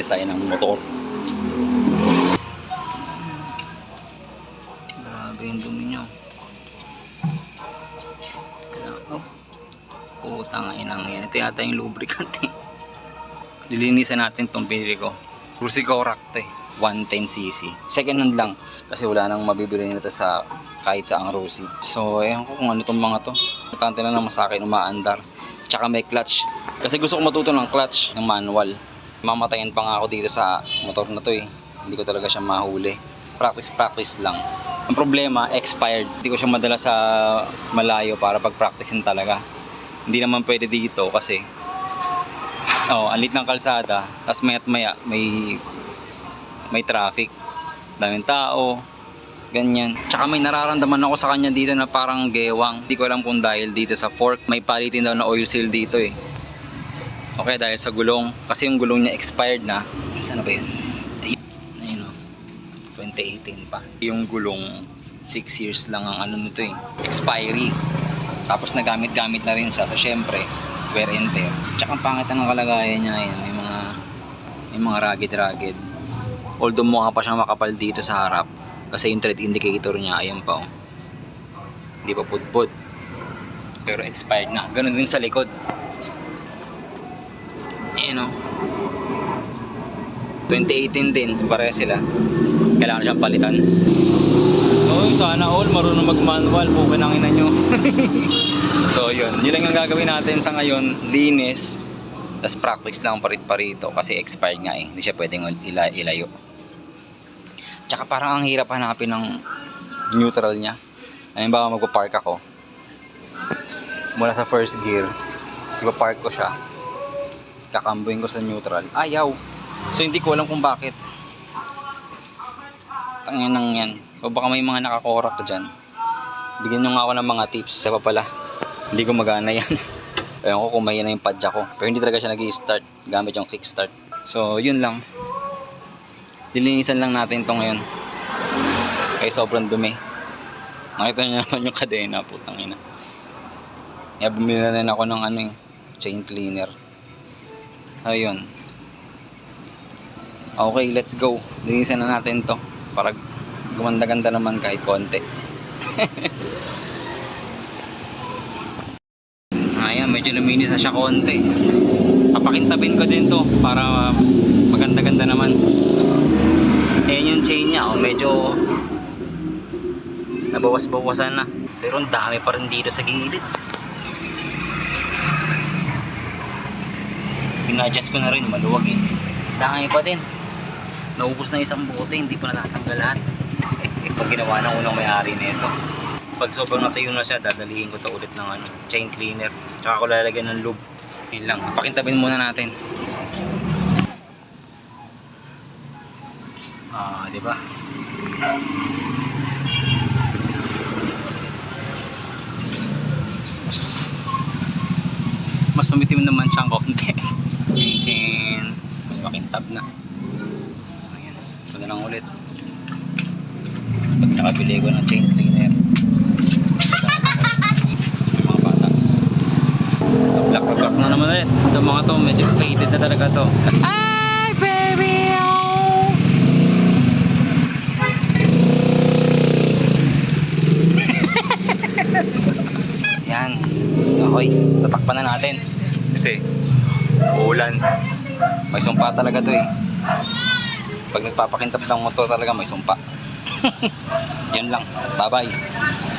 practice tayo ng motor. Grabe yung dumi nyo. Oh. Putang inang yan. Ito yata yung lubricant eh. Lilinisan natin tong pinili ko. Rusi Coract eh. 110cc. Second hand lang. Kasi wala nang mabibili nito sa kahit sa ang Rusi. So, ayan ko kung ano tong mga to. Importante na naman sa akin umaandar. Tsaka may clutch. Kasi gusto ko matuto ng clutch, ng manual. Mamatayan pa nga ako dito sa motor na to eh. Hindi ko talaga siya mahuli. Practice-practice lang. Ang problema, expired. Hindi ko siya madala sa malayo para pag-practicein talaga. Hindi naman pwede dito kasi oh, alit ng kalsada, tapos maya't maya may may traffic. Daming tao, ganyan. Tsaka may nararamdaman ako sa kanya dito na parang gewang. Hindi ko alam kung dahil dito sa fork, may palitin daw na oil seal dito eh. Okay, dahil sa gulong. Kasi yung gulong niya expired na. Saan na ba yun? Ayun, oh. 2018 pa. Yung gulong, 6 years lang ang ano nito eh. Expiry. Tapos nagamit-gamit na rin siya. So syempre, wear and tear. Tsaka ang pangit ng kalagayan niya ayun. May mga, may mga ragged-ragged. Although mukha pa siyang makapal dito sa harap. Kasi yung tread indicator niya, ayan pa oh. Hindi pa pudpud. Pero expired na. Ganun din sa likod. Ayan oh. 2018 din, so pareha sila. Kailangan siyang palitan. Oy, sana all marunong mag-manual, pukin ang ina nyo. so yun, yun lang ang gagawin natin sa ngayon, linis. Tapos practice lang parit-parito kasi expired nga eh. Hindi siya pwedeng ila- ilayo. Tsaka parang ang hirap hanapin ng neutral niya. Halimbawa magpa-park ako. Mula sa first gear, ipa-park ko siya. Kakambuin ko sa neutral. Ayaw. So hindi ko alam kung bakit. Tangin nang yan. O baka may mga nakakorak dyan. Bigyan nyo nga ako ng mga tips. Pa pala. Hindi ko magana yan. Ewan ko kung may na yung padya ko. Pero hindi talaga siya nag start gamit yung kickstart. So yun lang. Dilinisan lang natin to ngayon. Kaya sobrang dumi. Nakita niyo naman yung kadena. Putang ina. Kaya bumili na rin ako ng ano eh. Chain cleaner. Ayun. Okay, let's go. Linisan na natin to para gumanda-ganda naman kahit konti. Ayan, medyo luminis na siya konti. Papakintabin ko din to para maganda-ganda naman. Ayan yung chain niya, oh, medyo nabawas-bawasan na. Pero ang dami pa rin dito sa gilid. Pinadjust ko na rin, maluwag eh. Dami pa din. Naubos na isang bote, hindi pa natatanggal lahat. Pag ginawa ng unang may-ari nito. Pag sobrang natuyo na siya, dadalihin ko to ulit ng ano, chain cleaner. Tsaka ko lalagyan ng lube. Yun lang, pakintabin muna natin. Ah, di ba? Mas mas sumitim naman siyang chin. Mas makintab na. Ayan. Ito na lang ulit. Pag nakabili ko ng chain cleaner. Mga bata. Black na black na naman ulit. Ito mga to, medyo faded na talaga to. Ay, baby! Oh! Yan. Okay, tatakpan na natin. Kasi, uulan. May sumpa talaga to eh. Pag nagpapakintab ng motor talaga may sumpa. Yan lang. Bye-bye.